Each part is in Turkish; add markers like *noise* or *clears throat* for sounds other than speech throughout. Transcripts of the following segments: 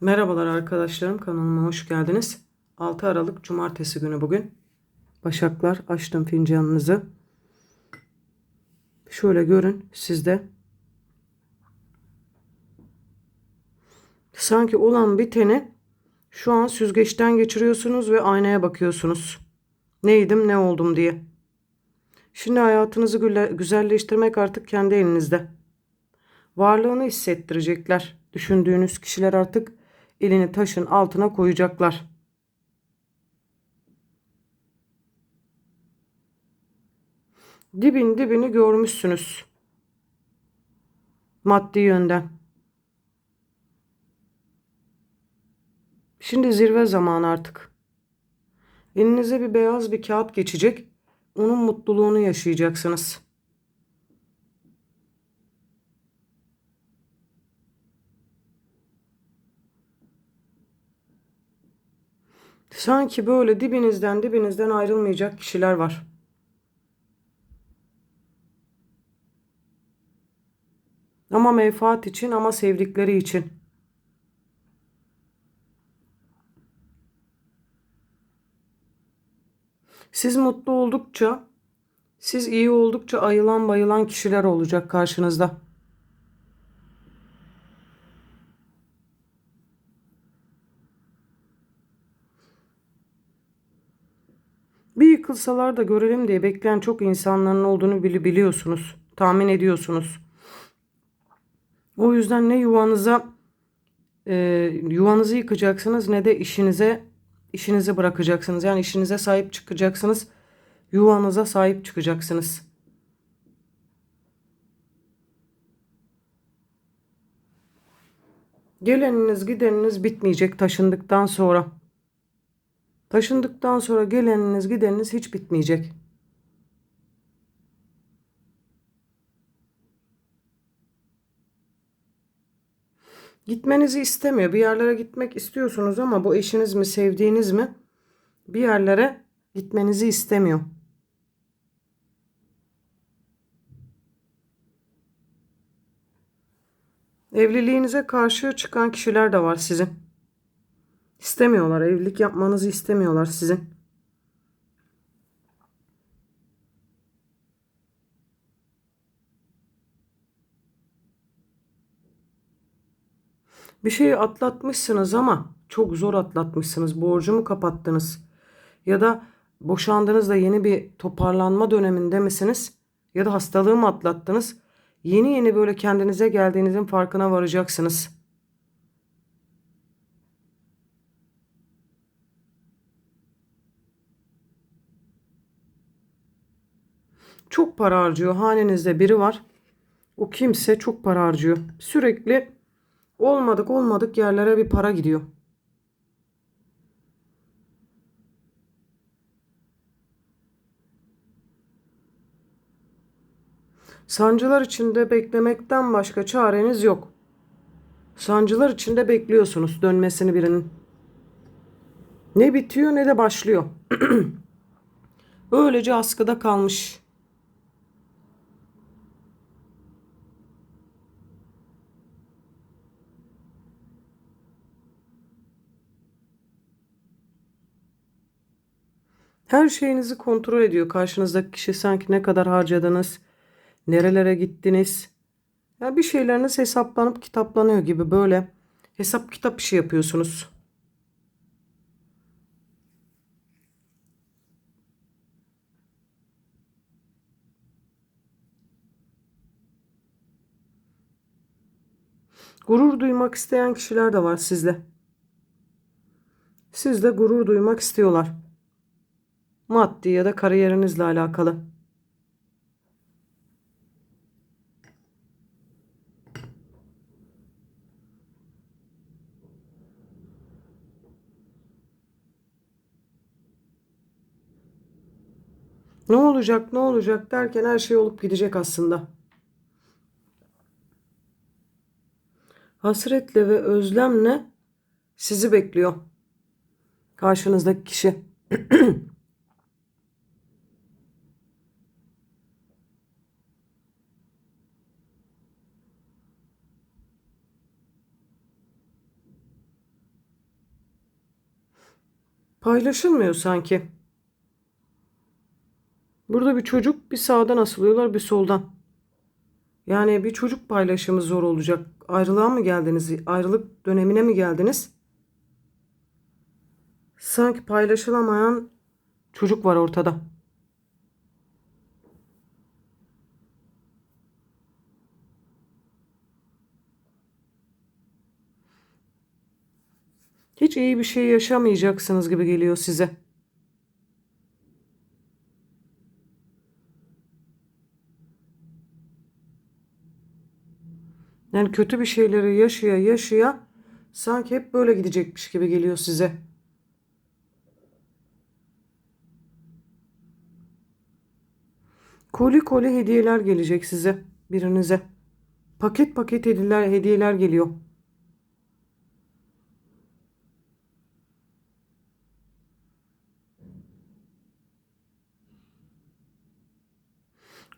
Merhabalar arkadaşlarım kanalıma hoş geldiniz. 6 Aralık Cumartesi günü bugün. Başaklar açtım fincanınızı. Şöyle görün sizde. Sanki olan biteni şu an süzgeçten geçiriyorsunuz ve aynaya bakıyorsunuz. Neydim ne oldum diye. Şimdi hayatınızı güzelleştirmek artık kendi elinizde. Varlığını hissettirecekler. Düşündüğünüz kişiler artık elini taşın altına koyacaklar. Dibin dibini görmüşsünüz. Maddi yönden. Şimdi zirve zamanı artık. Elinize bir beyaz bir kağıt geçecek. Onun mutluluğunu yaşayacaksınız. Sanki böyle dibinizden dibinizden ayrılmayacak kişiler var. Ama menfaat için ama sevdikleri için. Siz mutlu oldukça, siz iyi oldukça ayılan bayılan kişiler olacak karşınızda. Bir yıkılsalar da görelim diye bekleyen çok insanların olduğunu bili- biliyorsunuz. Tahmin ediyorsunuz. O yüzden ne yuvanıza e, yuvanızı yıkacaksınız ne de işinize işinizi bırakacaksınız. Yani işinize sahip çıkacaksınız. Yuvanıza sahip çıkacaksınız. Geleniniz gideniniz bitmeyecek taşındıktan sonra. Taşındıktan sonra geleniniz gideniniz hiç bitmeyecek. Gitmenizi istemiyor. Bir yerlere gitmek istiyorsunuz ama bu eşiniz mi, sevdiğiniz mi? Bir yerlere gitmenizi istemiyor. Evliliğinize karşı çıkan kişiler de var sizin. İstemiyorlar. Evlilik yapmanızı istemiyorlar sizin. Bir şeyi atlatmışsınız ama çok zor atlatmışsınız. Borcumu kapattınız. Ya da boşandınız da yeni bir toparlanma döneminde misiniz? Ya da hastalığı mı atlattınız? Yeni yeni böyle kendinize geldiğinizin farkına varacaksınız. Çok para harcıyor. Hanenizde biri var. O kimse çok para harcıyor. Sürekli olmadık olmadık yerlere bir para gidiyor. Sancılar içinde beklemekten başka çareniz yok. Sancılar içinde bekliyorsunuz dönmesini birinin. Ne bitiyor ne de başlıyor. *clears throat* Öylece askıda kalmış. Her şeyinizi kontrol ediyor. Karşınızdaki kişi sanki ne kadar harcadınız, nerelere gittiniz. Ya bir şeyleriniz hesaplanıp kitaplanıyor gibi böyle hesap kitap işi yapıyorsunuz. Gurur duymak isteyen kişiler de var sizde. Sizde gurur duymak istiyorlar. Maddi ya da kariyerinizle alakalı. Ne olacak, ne olacak derken her şey olup gidecek aslında. Hasretle ve özlemle sizi bekliyor. Karşınızdaki kişi. *clears throat* Paylaşılmıyor sanki. Burada bir çocuk bir sağdan asılıyorlar bir soldan. Yani bir çocuk paylaşımı zor olacak. Ayrılığa mı geldiniz? Ayrılık dönemine mi geldiniz? Sanki paylaşılamayan çocuk var ortada. Hiç iyi bir şey yaşamayacaksınız gibi geliyor size. Yani kötü bir şeyleri yaşaya yaşaya sanki hep böyle gidecekmiş gibi geliyor size. Koli koli hediyeler gelecek size birinize. Paket paket hediyeler, hediyeler geliyor.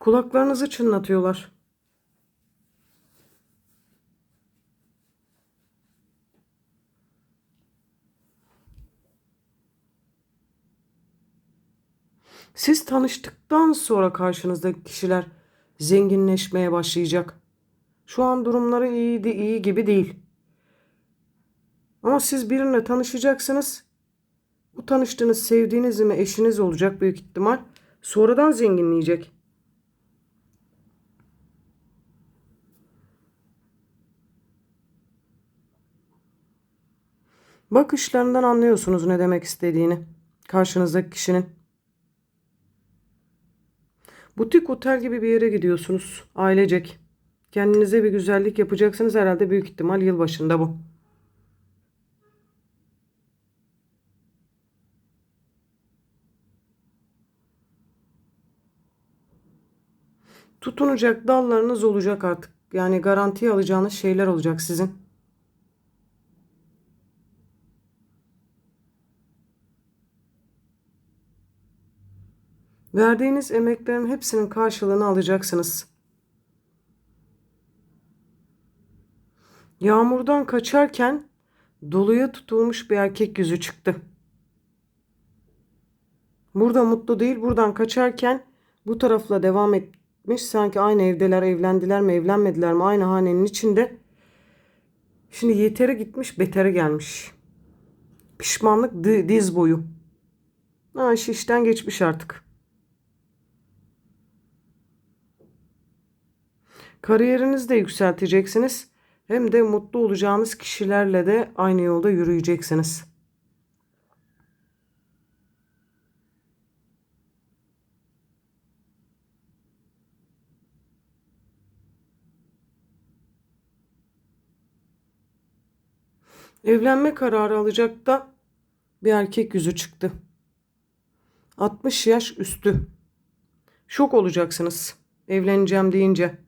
Kulaklarınızı çınlatıyorlar. Siz tanıştıktan sonra karşınızdaki kişiler zenginleşmeye başlayacak. Şu an durumları iyi, de, iyi gibi değil. Ama siz birine tanışacaksınız. Bu tanıştığınız sevdiğiniz mi eşiniz olacak büyük ihtimal. Sonradan zenginleyecek. Bakışlarından anlıyorsunuz ne demek istediğini. Karşınızdaki kişinin. Butik otel gibi bir yere gidiyorsunuz ailecek. Kendinize bir güzellik yapacaksınız herhalde büyük ihtimal yılbaşında bu. Tutunacak dallarınız olacak artık. Yani garantiye alacağınız şeyler olacak sizin. Verdiğiniz emeklerin hepsinin karşılığını alacaksınız. Yağmurdan kaçarken doluya tutulmuş bir erkek yüzü çıktı. Burada mutlu değil, buradan kaçarken bu tarafla devam etmiş. Sanki aynı evdeler, evlendiler mi, evlenmediler mi, aynı hanenin içinde. Şimdi yetere gitmiş, betere gelmiş. Pişmanlık diz boyu. Ha, iş işten geçmiş artık. Kariyerinizi de yükselteceksiniz. Hem de mutlu olacağınız kişilerle de aynı yolda yürüyeceksiniz. Evlenme kararı alacak da bir erkek yüzü çıktı. 60 yaş üstü. Şok olacaksınız evleneceğim deyince.